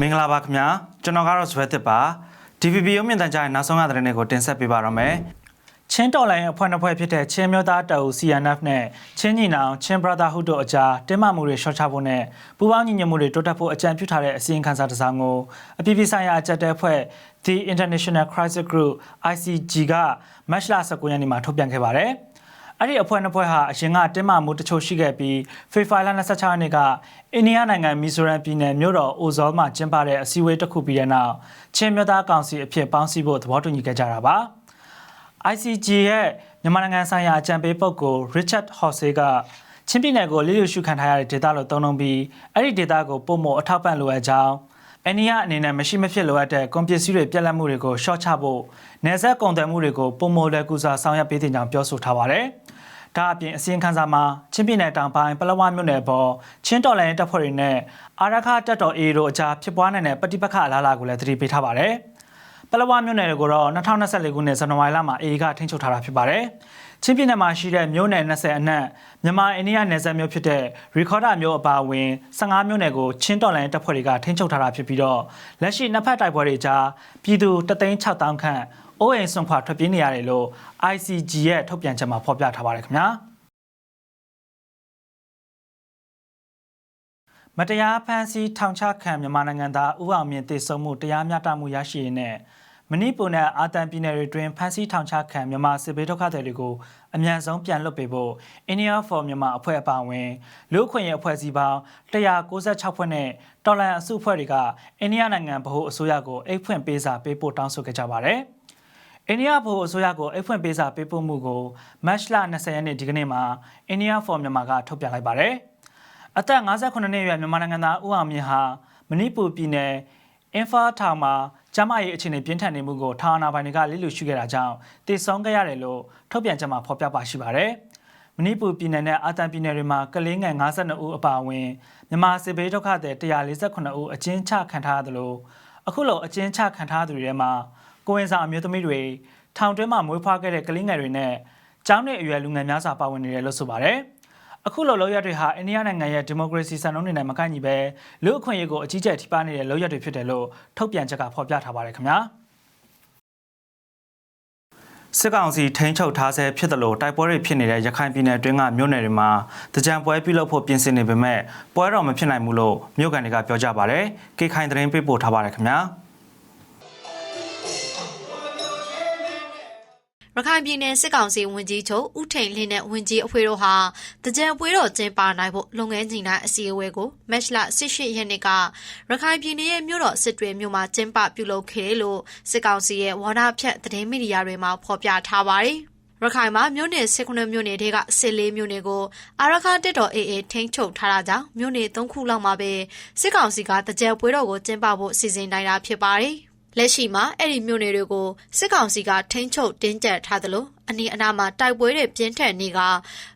မင်္ဂလာပါခင်ဗျာကျွန်တော်ကတော့ဇွဲတစ်ပါ DVB ရုပ်မြင်သံကြားရဲ့နောက်ဆုံးရသတင်းတွေကိုတင်ဆက်ပေးပါရမယ်ချင်းတော်လိုင်းအဖွဲ့နှစ်ဖွဲ့ဖြစ်တဲ့ချင်းမျိုးသားတပ်ဦး CNF နဲ့ချင်းညီနောင်ချင်း Brotherhood တို့အကြားတင်းမာမှုတွေရှော့ချဖို့နဲ့ပူးပေါင်းညီညွတ်မှုတွေတိုးတက်ဖို့အကြံပြုထားတဲ့အစီရင်ခံစာတစ်စောင်ကိုအပြည်ပြည်ဆိုင်ရာအကြက်တဲအဖွဲ့ The International Crisis Group ICG ကမတ်လ19ရက်နေ့မှာထုတ်ပြန်ခဲ့ပါတယ်။ အဲ့ဒီအဖွဲ့နှစ်ဖွဲ့ဟာအရင်ကတင်းမာမှုတချို့ရှိခဲ့ပြီးဖေဖော်ဝါရီလ26ရက်နေ့ကအိန္ဒိယနိုင်ငံမီဇိုရမ်ပြည်နယ်မြို့တော်အိုဇောမှာကျင်းပတဲ့အစည်းအဝေးတစ်ခုပြီးတဲ့နောက်ချင်းမြို့သားကောင်စီအဖြစ်ပေါင်းစည်းဖို့သဘောတူညီခဲ့ကြတာပါ။ ICG ရဲ့မြန်မာနိုင်ငံဆိုင်ရာအကြံပေးပုဂ္ဂိုလ် Richard Horsey ကချင်းပြည်နယ်ကိုလိလျူရှုခံထားရတဲ့ဒေသလို့သုံးနှုန်းပြီးအဲ့ဒီဒေသကိုပုံမအထောက်ပံ့လိုအပ်ကြောင်း အနီးယာအနေနဲ့မရှိမဖြစ်လိုအပ်တဲ့ကွန်ပစ္စည်းတွေပြက်လက်မှုတွေကိုရှော့ချဖို့နေဆက်ကုန်သွယ်မှုတွေကိုပုံမလွယ်ကူစွာဆောင်ရွက်ပေးတင်ကြောင်းပြောဆိုထားပါတယ်။ဒါအပြင်အစည်းအဝေးခန်းစာမှာချင်းပြည်နယ်တောင်ပိုင်းပလောဝမြို့နယ်ပေါ်ချင်းတော်လိုင်းတပ်ဖွဲ့တွေနဲ့အာရခတပ်တော် A တို့အကြားဖြစ်ပွားနေတဲ့ပဋိပက္ခအလားအလာကိုလည်းသတိပေးထားပါတယ်။ပလောဝမြို့နယ်ကိုတော့2024ခုနှစ်ဇန်နဝါရီလမှာ A ကထိန်းချုပ်ထားတာဖြစ်ပါတယ်။ ချင်းပြည်နယ်မှာရှိတဲ့မြို့နယ်20အနက်မြန်မာအိန္ဒိယနယ်စပ်မြို့ဖြစ်တဲ့ရီခေါ်ဒါမြို့အပါအဝင်15မြို့နယ်ကိုချင်းတော်လိုင်းတပ်ဖွဲ့တွေကထိန်းချုပ်ထားတာဖြစ်ပြီးတော့လက်ရှိနှစ်ဖက်တိုက်ပွဲတွေကြားပြည်သူ3,600ခန့်အိုးအိမ်ဆွန့်ခွာထွက်ပြေးနေရတယ်လို့ ICG ရဲ့ထုတ်ပြန်ချက်မှာဖော်ပြထားပါတယ်ခင်ဗျာမတရားဖမ်းဆီးထောင်ချခံမြန်မာနိုင်ငံသားဦးအောင်မြင့်တည်ဆုံမှုတရားမျှတမှုရရှိရေးနဲ့ မဏိပူနဲ့အာတန်ပြည်နယ်တွေတွင်ဖမ်းဆီးထောင်ချခံမြန်မာစစ်ဘေးဒုက္ခသည်တွေကိုအမြန်ဆုံးပြန်လွှတ်ပေးဖို့ India for မြန်မာအဖွဲ့အပါအဝင်လူ့အခွင့်အရေးအဖွဲ့အစည်းပေါင်း196ဖွဲ့နဲ့တော်လန်အစုအဖွဲ့တွေကအိန္ဒိယနိုင်ငံဗဟိုအစိုးရကိုအိတ်ဖွင့်ပေးစာပေးပို့တောင်းဆိုခဲ့ကြပါတယ်။အိန္ဒိယဗဟိုအစိုးရကိုအိတ်ဖွင့်ပေးစာပေးပို့မှုကိုမတ်လ20ရက်နေ့ဒီကနေ့မှာ India for မြန်မာကထုတ်ပြန်လိုက်ပါတယ်။အသက်58နှစ်အရွယ်မြန်မာနိုင်ငံသားဦးအောင်မြင့်ဟာမဏိပူပြည်နယ်အင်ဖာထောင်မှာ ကျမရဲ့အခြေအနေပြင်းထန်နေမှုကိုထာဝနာပိုင်တွေကလိလူရှုခဲ့တာကြောင့်တည်ဆုံခဲ့ရတယ်လို့ထုတ်ပြန်ချက်မှာဖော်ပြပါရှိပါတယ်။မဏိပူပြည်နယ်နဲ့အာတန်ပြည်နယ်တွေမှာကလေးငယ်52ဦးအပါအဝင်မြန်မာစစ်ဘေးဒုက္ခသည်148ဦးအကျဉ်းချခံထားရသလိုအခုလိုအကျဉ်းချခံထားသူတွေထဲမှာကိုဝင်ဆောင်အမျိုးသမီးတွေထောင်တွင်းမှာမွေးဖွားခဲ့တဲ့ကလေးငယ်တွေနဲ့ကျောင်းနေအရွယ်လူငယ်များစွာပါဝင်နေတယ်လို့ဆိုပါတယ်။ အခုလိုလောက်ရတွေဟာအိန္ဒိယနိုင်ငံရဲ့ဒီမိုကရေစီစံနှုန်းတွေနဲ့မကိုက်ညီပဲလူအခွင့်အရေးကိုအကြီးကျယ်ထိပါနေတဲ့လောက်ရတွေဖြစ်တယ်လို့ထုတ်ပြန်ချက်ကဖော်ပြထားပါတယ်ခင်ဗျာစစ်ကောင်စီထိန်းချုပ်ထားဆဲဖြစ်တယ်လို့တိုက်ပွဲတွေဖြစ်နေတဲ့ရခိုင်ပြည်နယ်အတွင်းကမြို့နယ်တွေမှာတကြံပွဲပြုလုပ်ဖို့ပြင်ဆင်နေပေမဲ့ပွဲတော်မဖြစ်နိုင်ဘူးလို့မြို့ကန်တွေကပြောကြပါတယ်။ကေခိုင်သတင်းပေးပို့ထားပါတယ်ခင်ဗျာ။ ရခိုင်ပြည်နယ်စစ်ကောင်စီဝန်ကြီးချုပ်ဦးထိန်လင်းနဲ့ဝန်ကြီးအဖွဲ့တို့ဟာတကြံပွဲတော်ကျင်းပနိုင်ဖို့လုပ်ငန်းကြီးတိုင်းအစည်းအဝေးကိုမတ်လ18ရက်နေ့ကရခိုင်ပြည်နယ်ရဲ့မြို့တော်စစ်တွေမြို့မှာကျင်းပပြုလုပ်ခဲ့တယ်လို့စစ်ကောင်စီရဲ့ဝါဒဖြန့်သတင်းမီဒီယာတွေမှာဖော်ပြထားပါတယ်။ရခိုင်မှာမြို့နယ်19မြို့နယ်တွေက14မြို့နယ်ကိုအာရခတက်တော်အေအေထိန်းချုပ်ထားတာကြောင့်မြို့နယ်3ခုလောက်မှာပဲစစ်ကောင်စီကတကြံပွဲတော်ကိုကျင်းပဖို့စီစဉ်နိုင်တာဖြစ်ပါတယ်။ လက်ရှိမှာအဲ့ဒီမြို့နယ်တွေကိုစစ်ကောင်စီကထိန်းချုပ်တင်းကျပ်ထားသလိုအနီးအနားမှာတိုက်ပွဲတွေပြင်းထန်နေက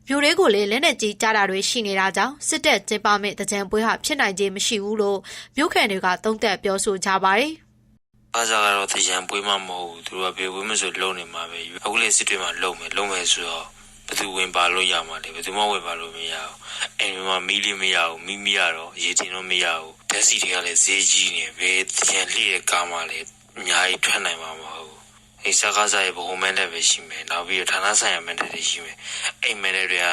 မြို့တွေကိုလည်းလက်နက်ကြီးကြားတာတွေရှိနေတာကြောင့်စစ်တပ်ကျင်းပမဲ့တကြံပွဲဟာဖြစ်နိုင်ခြင်းမရှိဘူးလို့မြို့ခံတွေကသုံးသပ်ပြောဆိုကြပါတယ်။အားစားကတော့တရံပွဲမှမဟုတ်ဘူးသူတို့ကဘေပွဲမဆိုလုံနေမှာပဲအခုလေစစ်တွေမှာလုံမယ်လုံမယ်ဆိုတော့ဘယ်သူဝင်ပါလို့ရမှာလဲဘယ်သူမှဝင်ပါလို့မရဘူးအိမ်မှာမီးလေးမရဘူးမီးမရတော့ရေတင်တော့မရဘူး ဓာတ်စီတွေကလည်းဈေးကြီးနေဘယ်တရံလှည့်တဲ့ကားမှလည်းအများကြီးထွက်နိုင်မှာမဟုတ်ဘူးအိစကားစားရဲ့ဘုံမန်းတဲ့ပဲရှိမယ်နောက်ပြီးတော့ဌာနဆိုင်ရာမန်းတဲ့တွေရှိမယ်အိမ်မန်းတဲ့တွေက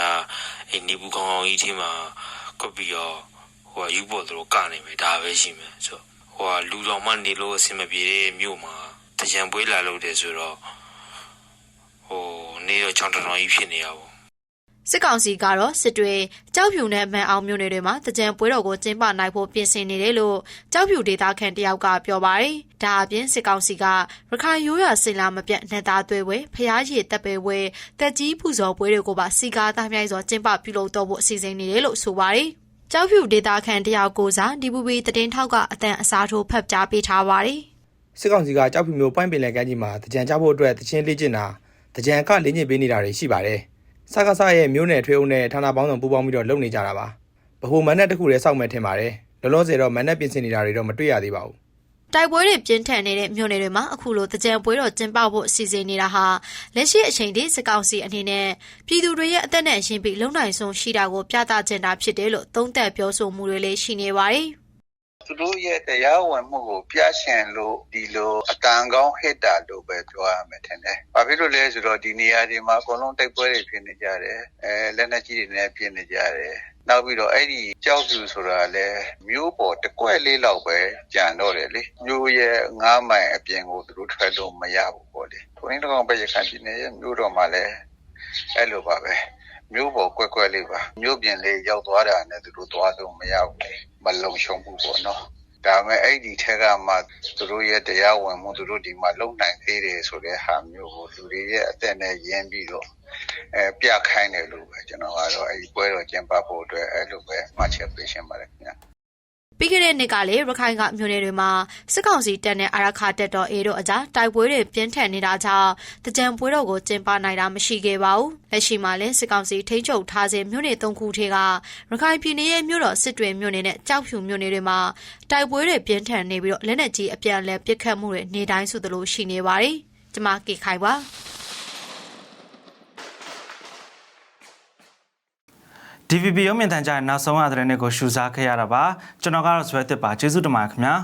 အိနေဘူးကောင်းကောင်းကြီးထဲမှာကော့ပြီးတော့ဟိုယူပေါ်တို့ကနေမယ်ဒါပဲရှိမယ်ဆိုဟိုလူတော်မှနေလို့အဆင်မပြေတဲ့မြို့မှာတကြံပွဲလာလို့တယ်ဆိုတော့ဟိုနေတော့ချောင်းတော်ကြီးဖြစ်နေရပါ စစ်ကောင်စီကတော့စစ်တွေကြောက်ဖြူနဲ့မန်အောင်မြို့နယ်တွေမှာတကြံပွဲတော်ကိုကျင်းပနိုင်ဖို့ပြင်ဆင်နေတယ်လို့ကြောက်ဖြူဒေသခံတယောက်ကပြောပါတယ်။ဒါအပြင်စစ်ကောင်စီကရခိုင်ရိုးရာစင်လာမပြတ်နှစ်သားသွေးဝဲဖျားရည်တပ်ပဲဝဲတက်ကြီးပူဇော်ပွဲတွေကိုပါစီကားသားမြိုက်စွာကျင်းပပြုလုပ်တော့ဖို့အစီအစဉ်နေတယ်လို့ဆိုပါတယ်။ကြောက်ဖြူဒေသခံတယောက်ကိုစားဒီပူပီတည်င်းထောက်ကအတန်အစားထိုးဖတ်ကြားပေးထားပါတယ်။စစ်ကောင်စီကကြောက်ဖြူမျိုးပိုင်းပင်လယ်ကမ်းခြေမှာတကြံကြဖို့အတွက်တချင်းလေ့ကျင့်တာတကြံကလေ့ကျင့်ပေးနေတာတွေရှိပါတယ်။ စကားဆရဲ့မျိုးနယ်ထွေးအုပ်နဲ့ဌာနပေါင်းစုံပူးပေါင်းပြီးတော့လုပ်နေကြတာပါ။ဗဟိုမန်နဲ့တစ်ခုတည်းစောက်မဲ့ထင်ပါတယ်။လောလောဆယ်တော့မန်နဲ့ပြင်ဆင်နေတာတွေတော့မတွေ့ရသေးပါဘူး။တိုက်ပွဲတွေပြင်းထန်နေတဲ့မြို့နယ်တွေမှာအခုလိုတကြံပွဲတော်ကျင်းပဖို့အစီအစဉ်နေတာဟာလက်ရှိအချိန်ထိစစ်ကောင်စီအနေနဲ့ပြည်သူတွေရဲ့အသက်နဲ့ရှင်ပြီးလုံနိုင်ဆုံးရှိတာကိုပြသကျင်တာဖြစ်တယ်လို့သုံးသပ်ပြောဆိုမှုတွေလည်းရှိနေပါတယ်။ သူတို့ရဲ့တရားဝင်မှုကိုပြရှင်လို့ဒီလိုအတန်ကောင်းဟစ်တာလို့ပဲပြောရမယ်ထင်တယ်။ဘာဖြစ်လို့လဲဆိုတော့ဒီနေရာဒီမှာအကုန်လုံးတိုက်ပွဲတွေဖြစ်နေကြတယ်။အဲလက်နက်ကြီးတွေနဲ့ပြင်းနေကြတယ်။နောက်ပြီးတော့အဲ့ဒီကြောက်ဖြူဆိုတာလည်းမျိုးပေါ်တစ်ကွက်လေးလောက်ပဲကြံတော့တယ်လေ။မျိုးရဲ့ငားမိုင်အပြင်ကိုသူတို့ထွက်လို့မရဘူးပေါ့လေ။ထိုင်းတကောင်ပဲရခိုင်ပြည်နယ်ရဲ့မျိုးတော်မှာလည်းအဲ့လိုပါပဲ။ မျိုးပေါ်ကွက်ကွက်လေးပါမျိုးပြင်လေးရောက်သွားတာနဲ့သူတို့သွားလို့မရဘူးလေမလုံရှုံဘူးပေါ့နော်ဒါပေမဲ့အဲ့ဒီထက်ကမှသူတို့ရဲ့တရားဝင်မှုသူတို့ဒီမှာလုံနိုင်သေးတယ်ဆိုတဲ့ဟာမျိုးကိုလူတွေရဲ့အသက်နဲ့ရင်းပြီးတော့အဲပြခိုင်းတယ်လို့ပဲကျွန်တော်ကတော့အဲ့ဒီပွဲတော်ကျင်းပဖို့အတွက်အဲ့လိုပဲမှတ်ချက်ပေးရှင်းပါတယ်ခင်ဗျာ ပြီးခဲ့တဲ့နှစ်ကလည်းရခိုင်ကမြို့နယ်တွေမှာစစ်ကောင်စီတပ်နဲ့အာရခတပ်တော်အေတို့အကြားတိုက်ပွဲတွေပြင်းထန်နေတာကြောင့်တကြံပွဲတော်ကိုကျင်းပနိုင်တာမရှိခဲ့ပါဘူး။လက်ရှိမှာလည်းစစ်ကောင်စီထိန်းချုပ်ထားစေမြို့နယ်သုံးခုထဲကရခိုင်ပြည်နယ်ရဲ့မြို့တော်စစ်တွေမြို့နယ်နဲ့ကြောက်ဖြူမြို့နယ်တွေမှာတိုက်ပွဲတွေပြင်းထန်နေပြီးတော့လက်နက်ကြီးအပြန်အလှန်ပစ်ခတ်မှုတွေနေတိုင်းဆိုသလိုရှိနေပါတယ်။ကျွန်မကေခိုင်ပါ DVB ရုံးမြင့်တန်ကြားရဲ့နောက်ဆုံးရတဲ့နေ့ကိုရှုစားခဲ့ရတာပါကျွန်တော်ကတော့ဆွဲတစ်ပါကျေးဇူးတင်ပါတယ်ခင်ဗျာ